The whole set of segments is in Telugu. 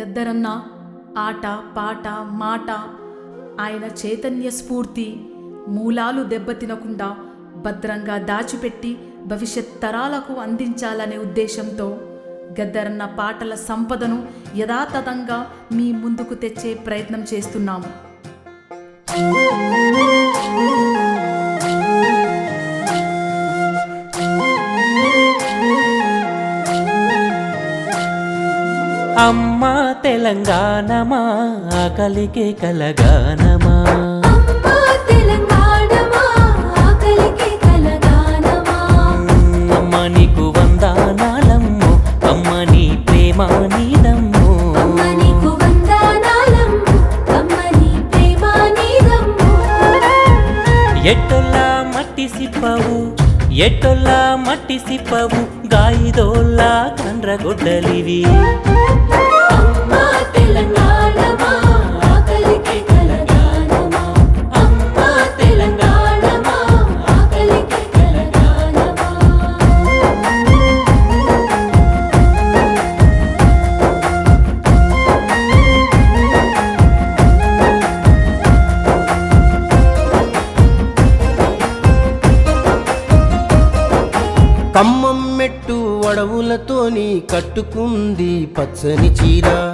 గద్దరన్న ఆట పాట మాట ఆయన చైతన్య స్ఫూర్తి మూలాలు దెబ్బతినకుండా భద్రంగా దాచిపెట్టి భవిష్యత్ తరాలకు అందించాలనే ఉద్దేశంతో గద్దరన్న పాటల సంపదను యథాతథంగా మీ ముందుకు తెచ్చే ప్రయత్నం చేస్తున్నాము. అమ్మా తెలంగాణమా ఆకలికి కలగానమా? అమ్మా నీకు వందనాలమ్ము అమ్మ నీ ప్రేమ నీదమ్ము. ఎట్టొల్లా మట్టి సిప్పవు ఎట్టొల్లా మట్టి సిప్పవు గాయిదోల్లా కండ్రగొడ్డలివి. మెట్టు అడవులతోని కట్టుకుంది పచ్చని చీర.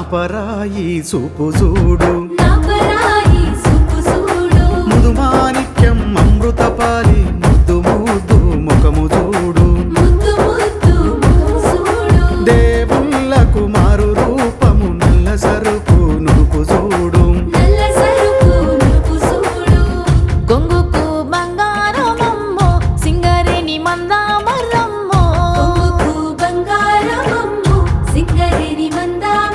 పచ్చ నా పరాయి సూపు చూడు. నా పరాయి సుపు సూడు ముదుమాణిక్యం అమృతపాలి ముద్దు ముద్దు ముఖము చూడు. ముద్దు ముద్దు ముఖం సూడు దేవుళ్ళకు మారు రూపము నల్ల సరుపు నుడుపు చూడు. నల్ల సరుకు నురుపు సూడు గొంగుకు బంగారమమ్మో సింగరేణి మందామరమ్మో. కొంగుకు బంగారమమ్ము సింగరేణి మందామరమ్ము.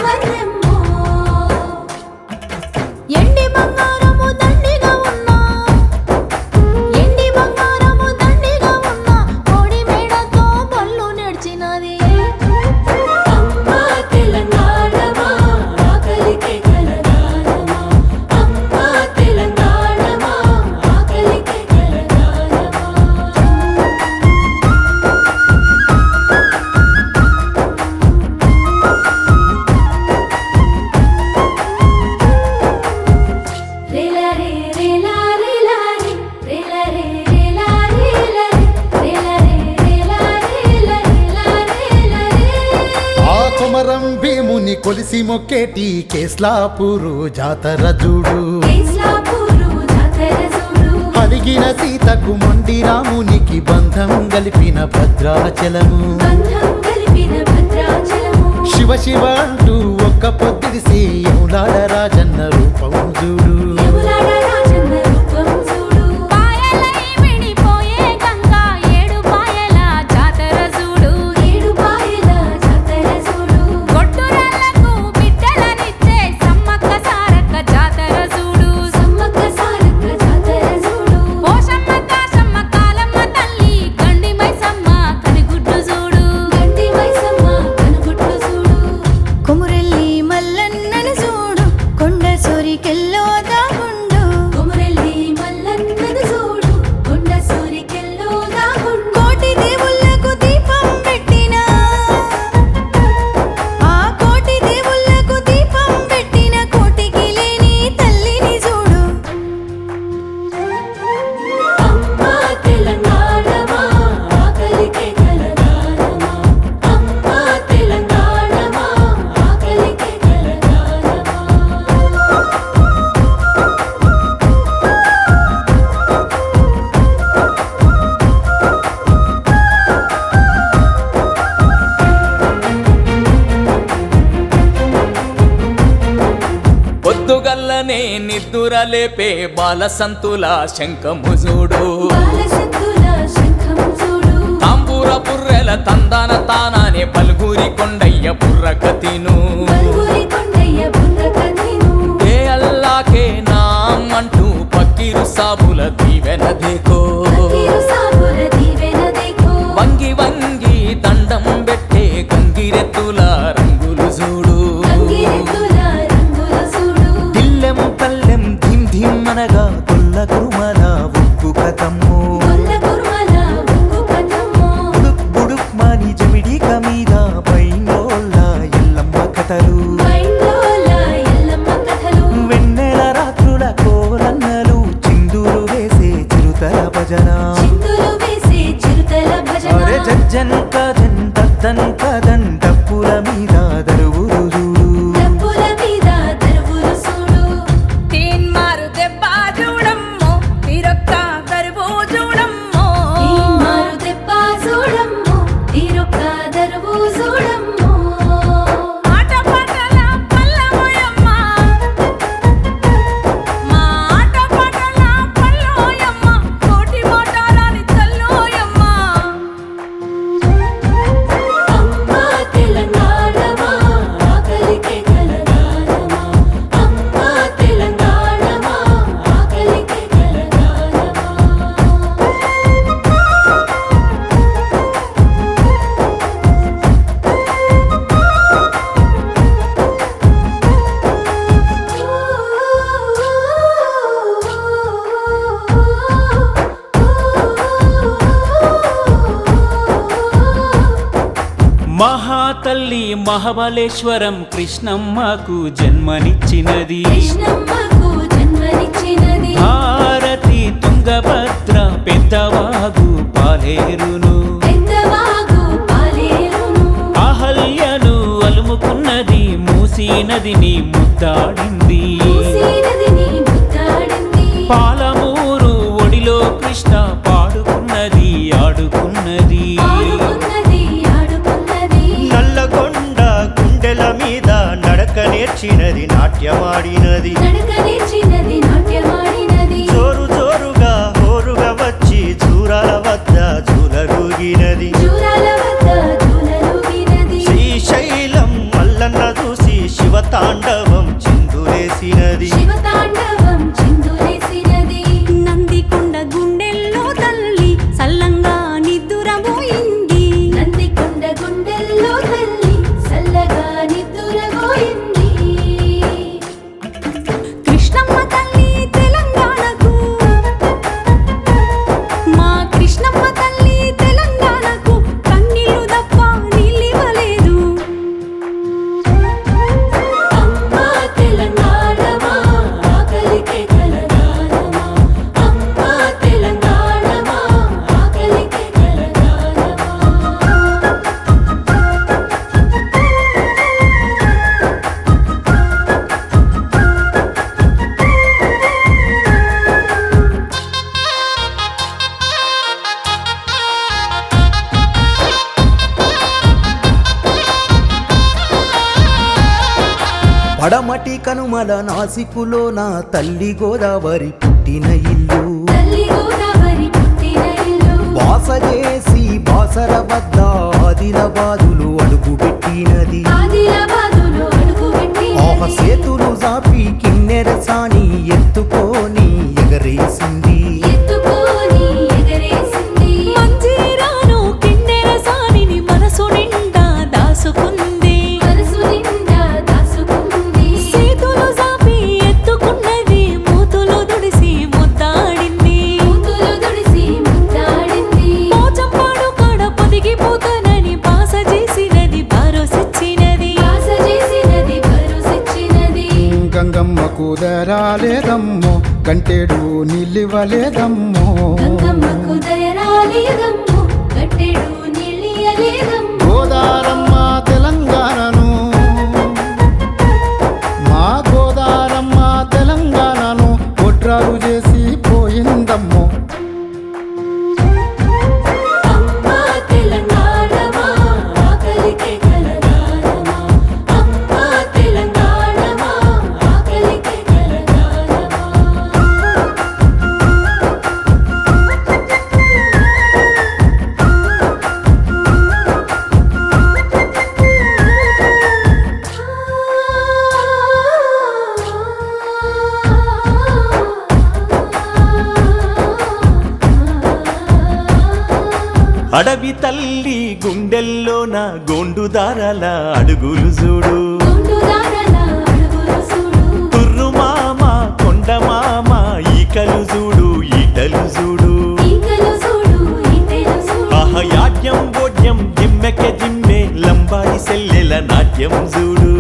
కొలిసి మొక్కేటి కేస్లాపూరు జాతర చూడు అలిగిన సీతకు మొండి రామునికి బంధం గలిపిన భద్రాచలము. బంధం కలిపిన భద్రాచలము. శివ శివ అంటూ ఒక్క పొద్దిడిసి రాజన్న రూపం చూడు. లేపే బాలసంతుల శంఖముజుడు తాంబూర బుర్రెల తందన తానానే పలుగురి కొండయ్య బుర్రకతిను మహాతల్లి మహాబలేశ్వరం కృష్ణమ్మకు జన్మనిచ్చినది. భారతి తుంగభద్ర పెద్దవాగు పాలేరును. అహల్యను అలుముకున్నది మూసీ నదిని ముద్దాడి நச்சினதி நாட்டியமாடினதி. తిరుమల నాసికులో నా తల్లి గోదావరి పుట్టిన ఇల్లు. బాస చేసి బాసర వద్ద ఆదిలబాదులు అడుగు పెట్టినది ఆహ సేతులు జాపి కిన్నెర సాని ఎత్తుకొని ఎగరేసింది. రాలేదమ్మో కంటేడు నిలివలేదమ్మో. అడవి తల్లి గుండెల్లో నా గోండు అడుగులు చూడు. తుర్రు మామ కొండ మామ ఈకలు చూడు ఈటలు చూడు. ఆహ యాడ్యం బోడ్యం జిమ్మెక జిమ్మె లంబాడి సెల్లెల నాట్యం చూడు.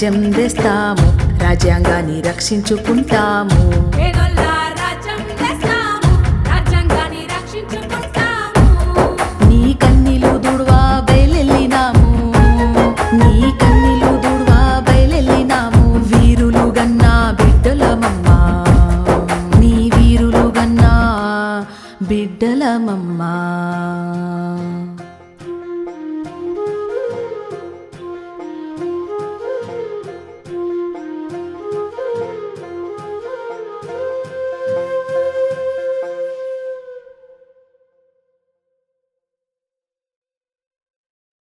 రాజ్యం తెస్తాము. రాజ్యాంగాన్ని రక్షించుకుంటాము.